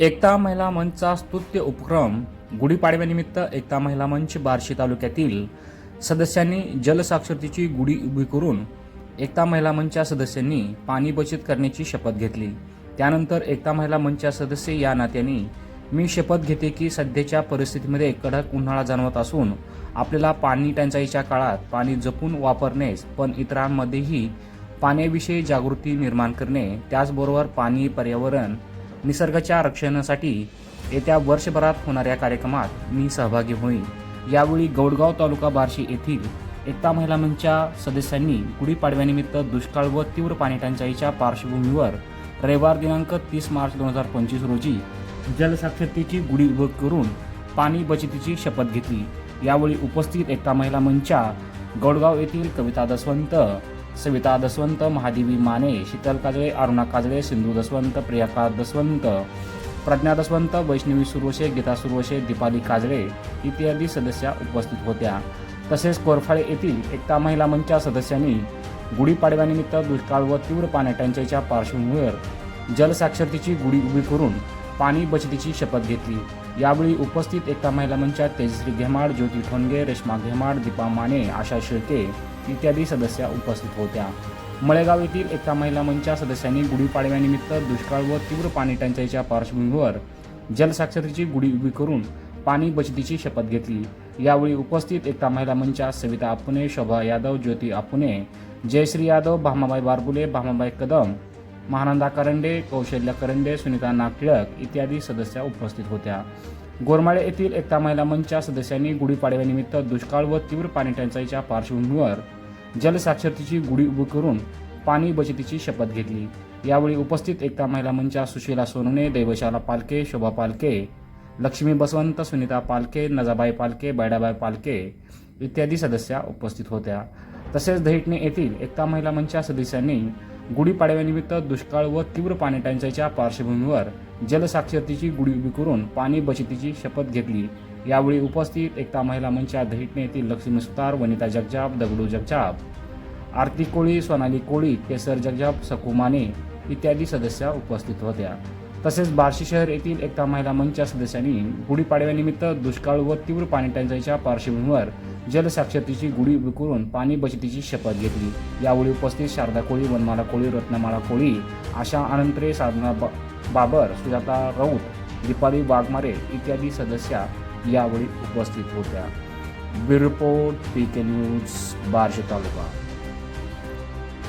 एकता महिला मंचचा स्तुत्य उपक्रम गुढीपाडव्यानिमित्त एकता महिला मंच बार्शी तालुक्यातील सदस्यांनी जलसाक्षरतेची गुढी उभी करून एकता महिला मंचच्या सदस्यांनी पाणी बचत करण्याची शपथ घेतली. त्यानंतर एकता महिला मंचच्या सदस्य या नात्याने मी शपथ घेते की सध्याच्या परिस्थितीमध्ये कडक उन्हाळा जाणवत असून आपल्याला पाणी टंचाईच्या काळात पाणी जपून वापरण्यास पण इतरांमध्येही पाण्याविषयी जागृती निर्माण करणे त्याचबरोबर पाणी पर्यावरण निसर्गाच्या रक्षणासाठी येत्या वर्षभरात होणाऱ्या कार्यक्रमात मी सहभागी होईन. यावेळी गौडगाव तालुका बार्शी येथील एकता महिला मंचच्या सदस्यांनी गुढीपाडव्यानिमित्त दुष्काळ व तीव्र पाणी टंचाईच्या पार्श्वभूमीवर रविवार दिनांक तीस मार्च दोन हजार पंचवीस रोजी जलसाक्षरतेची गुढी उभं करून पाणी बचतीची शपथ घेतली. यावेळी उपस्थित एकता महिला मंचच्या गौडगाव येथील कविता दसवंत सविता दसवंत महादेवी माने शीतल काजळे अरुणा काजळे सिंधू दसवंत प्रियाका दसवंत प्रज्ञा दसवंत वैष्णवी सुरवशे गीता सुरवशे दीपाली काजळे इत्यादी सदस्या उपस्थित होत्या. तसेच कोरफाळे येथील एकता महिला मंचच्या सदस्यांनी गुढीपाडव्यानिमित्त दुष्काळ व तीव्र पाणी टंचाईच्या पार्श्वभूमीवर जलसाक्षरतेची गुढी उभी करून पाणी बचतीची शपथ घेतली. यावेळी उपस्थित एकता महिला मंचात तेजश्री घेमाड ज्योती ठोणगे रेश्मा घेमाड दीपा माने आशा शेळके इत्यादी सदस्या उपस्थित होत्या. मळेगाव येथील एका महिला मंचच्या सदस्यांनी गुढीपाडव्यानिमित्त दुष्काळ व तीव्र पाणी टंचाईच्या पार्श्वभूमीवर जलसाक्षरतेची गुढी उभी करून पाणी बचतीची शपथ घेतली. यावेळी उपस्थित एकता महिला मंचा सविता आपुने शोभा यादव ज्योती आपुने जयश्री यादव भामाबाई बारबुले भामाबाई कदम महानंदा करंडे कौशल्य करंडे सुनीता नागटिळक इत्यादी सदस्या उपस्थित होत्या. गोरमाळे येथील एकता महिला मंचच्या सदस्यांनी गुढीपाडव्यानिमित्त दुष्काळ व तीव्र पाणी टंचाईच्या पार्श्वभूमीवर जलसाक्षरतेची गुढी उभी करून पाणी बचतीची शपथ घेतली. यावेळी उपस्थित एकता महिला मंचच्या सुशीला सोनवणे देवशाला पालके शोभा पालके लक्ष्मी बसवंत सुनीता पालके नजाबाई पालके बैडाबाई पालके इत्यादी सदस्या उपस्थित होत्या. तसेच दहिटणे येथील एकता महिला मंचच्या सदस्यांनी गुढीपाडव्यानिमित्त दुष्काळ व तीव्र पाणी टंचाईच्या पार्श्वभूमीवर जलसाक्षरतेची गुढी उभी करून पाणी बचतीची शपथ घेतली. यावेळी उपस्थित एकता महिला मंचच्या धहिट येथील लक्ष्मी सुतार वनिता जगजाप दगडू जगजाप आरती कोळी सोनाली कोळी केसर जगजाप सकुमाने इत्यादी सदस्या उपस्थित होत्या. तसेच बार्शी शहर येथील एका महिला मंचच्या सदस्यांनी गुढीपाडव्यानिमित्त दुष्काळ व तीव्र पाणी टंचाईच्या पार्श्वभूमीवर जलसाक्षरतेची गुढी विकरून पाणी बचतीची शपथ घेतली. यावेळी उपस्थित शारदा कोळी वनमाला कोळी रत्नमाला कोळी आशा अनंतरे साधना बा- बाबर सुजाता राऊत दीपाली वाघमारे इत्यादी सदस्या यावेळी उपस्थित होत्या. Bureau report P K news Barshi taluka.